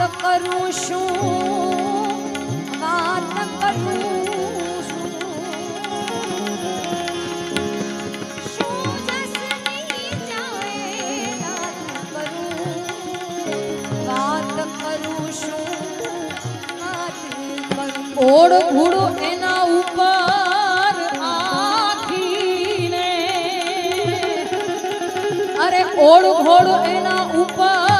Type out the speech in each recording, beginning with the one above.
વાત કરું શું વાત કરું ઓળ ઘોડો એના ઉપર આખીને. અરે ઓળ ઘોડો એના ઉપર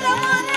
રમણ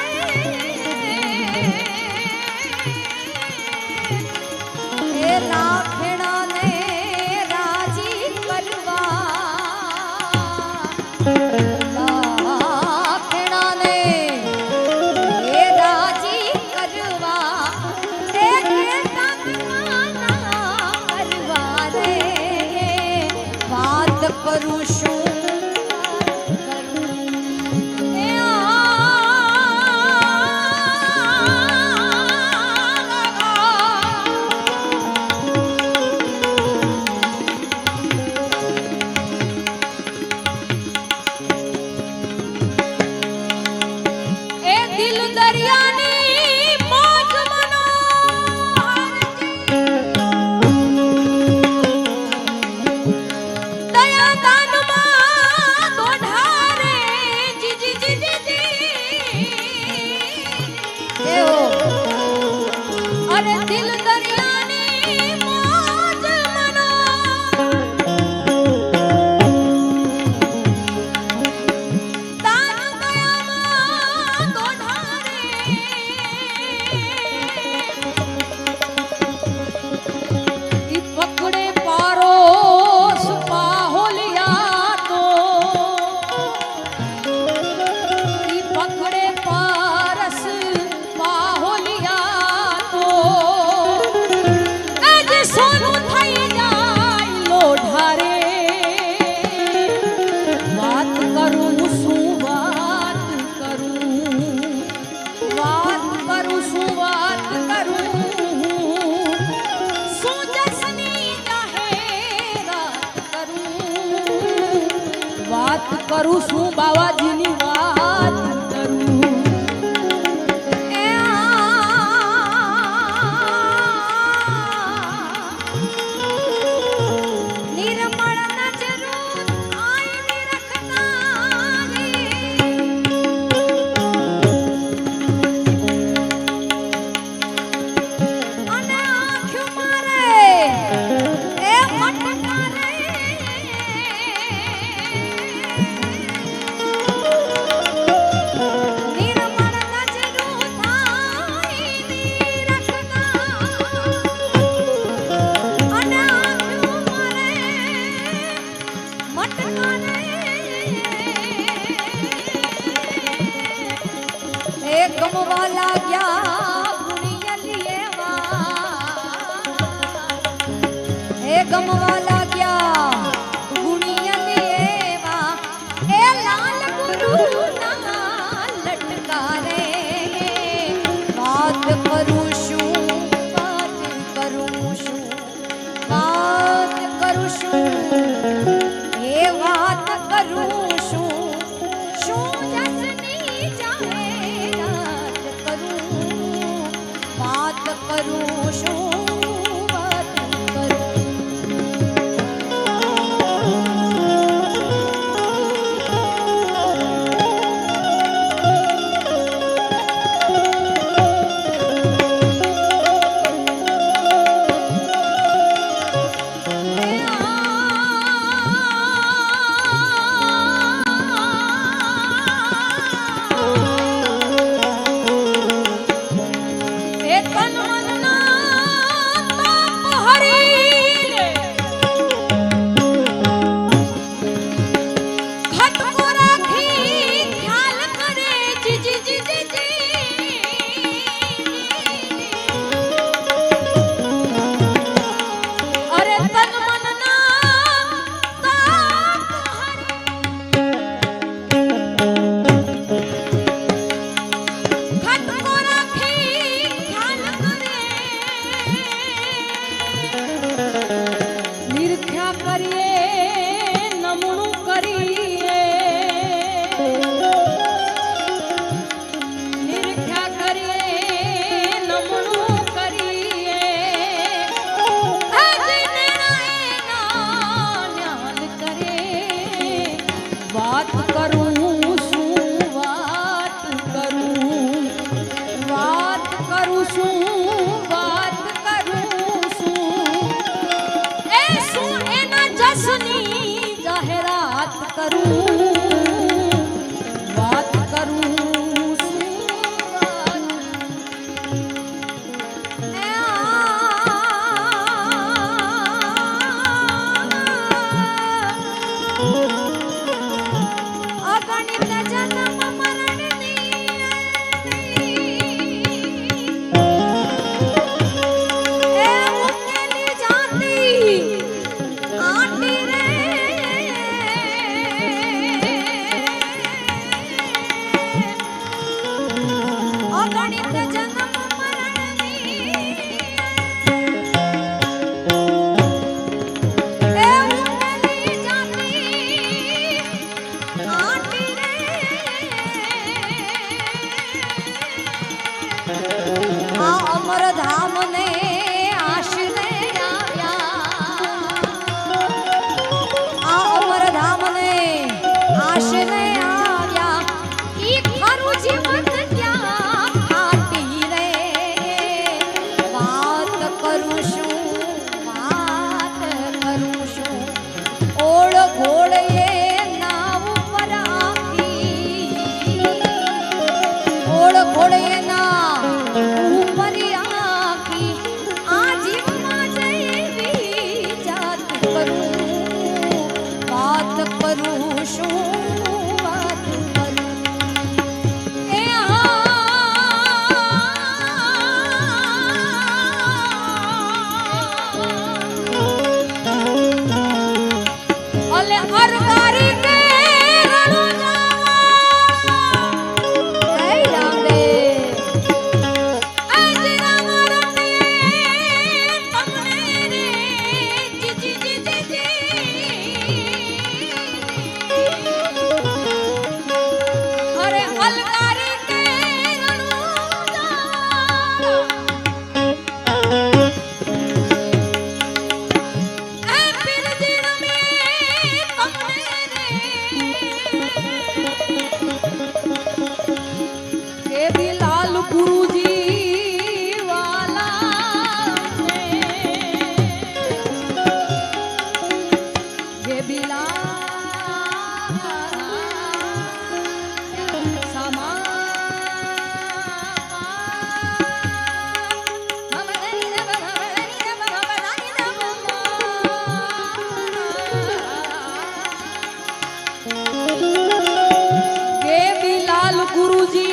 અરે દિલ વાત કરું છું બાવાજીની અમર ધામને ગુરુજી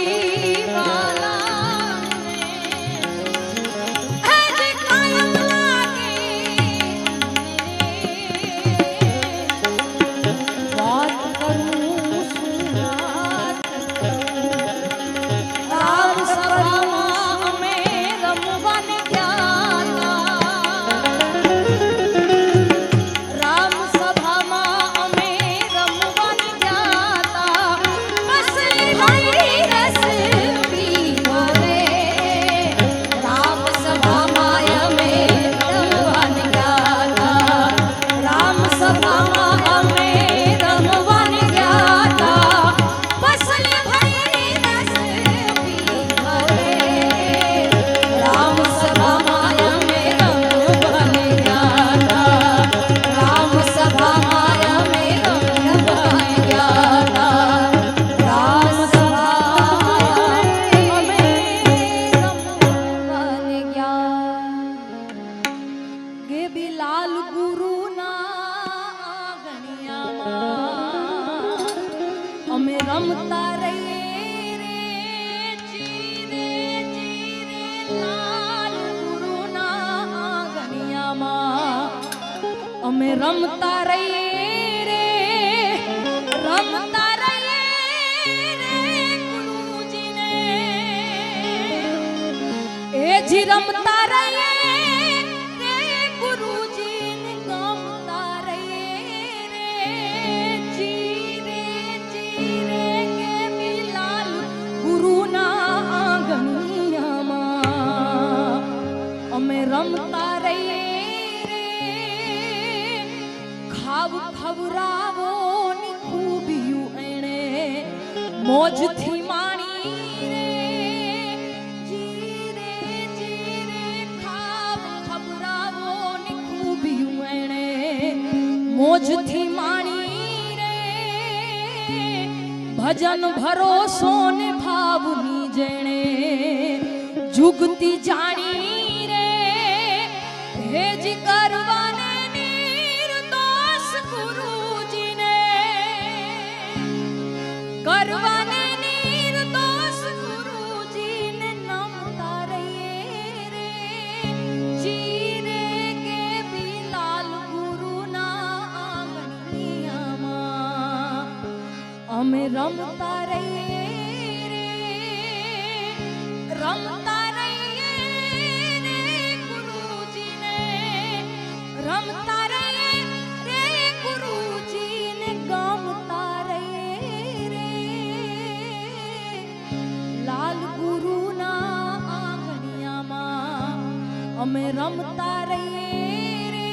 રમતા રહીએ રે ગુરુજીને ગમતા રહીએ રે. જી રે જી રે કે મિલાલ ગુરુના આંગણિયામાં અમે રમતા રહીએ રે. ખાવ ખવરાવો ની ખૂબિયું એણે મોજથી માણી મોજથી માણી રે. ભજન ભરોસો ને ભાવની જેણે. જુગતી જાણી રે. હેજ કરવાને રમતા રહીએ રે રમતા રહીએ રે ગુરુજીને રમતા રહીએ રે ગુરુજીને ગમતા રે લાલ ગુરુના આંગણિયામાં અમે રમતા રહીએ રે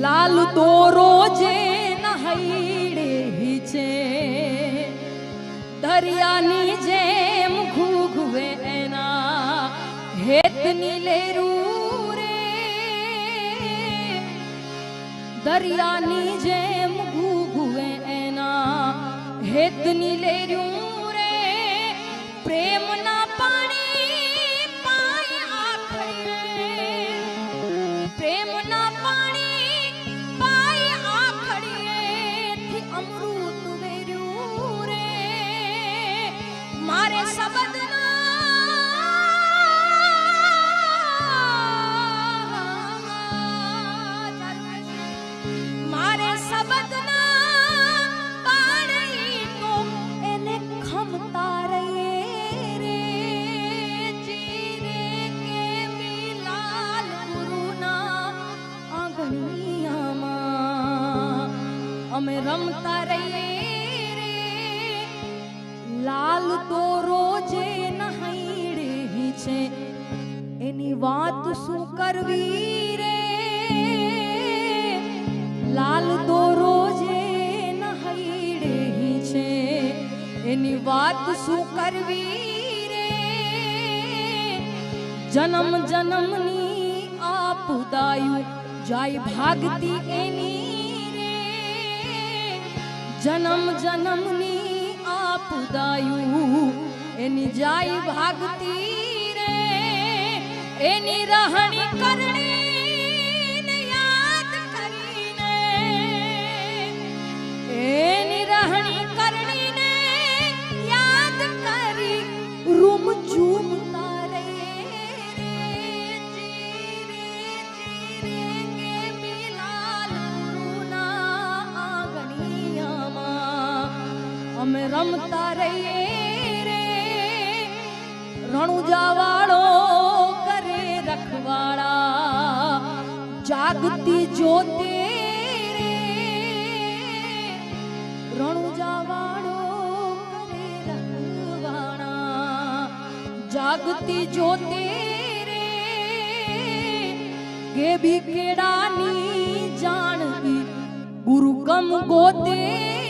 લાલ દોરો જે નહૈડે છે. દરિયાની જેમ ઘૂઘવે એના હેતની લેરું રે. દરિયાની જેમ ઘૂઘવે એના હેતની લેરું રમતા રહીએ રે. લાલ તો જે નહાઈડે છે. એની વાત શું કરવી રે? લાલ તો જે નહાઈડે છે. એની વાત શું કરવી રે? જન્મ જન્મની આપદાયું, જાય ભાગતી એની જન્મ જન્મની આપદાયું. એની જાય ભાગતી રે. એની રહણી કરણી ਪੂਜਾ ਵਾਲੋ ਕਰੇ ਰਖਵਾਲਾ ਜਾਗਤੀ ਜੋਤੀ ਜਾਗਤੀ ਜੋਤੀ ਰੇ। ਗੇ ਵੀ ਕਿਹੜਾ ਨੀ ਜਾਣਦੀ। ਗੁਰੂ ਕਮ ਗੋਤੇ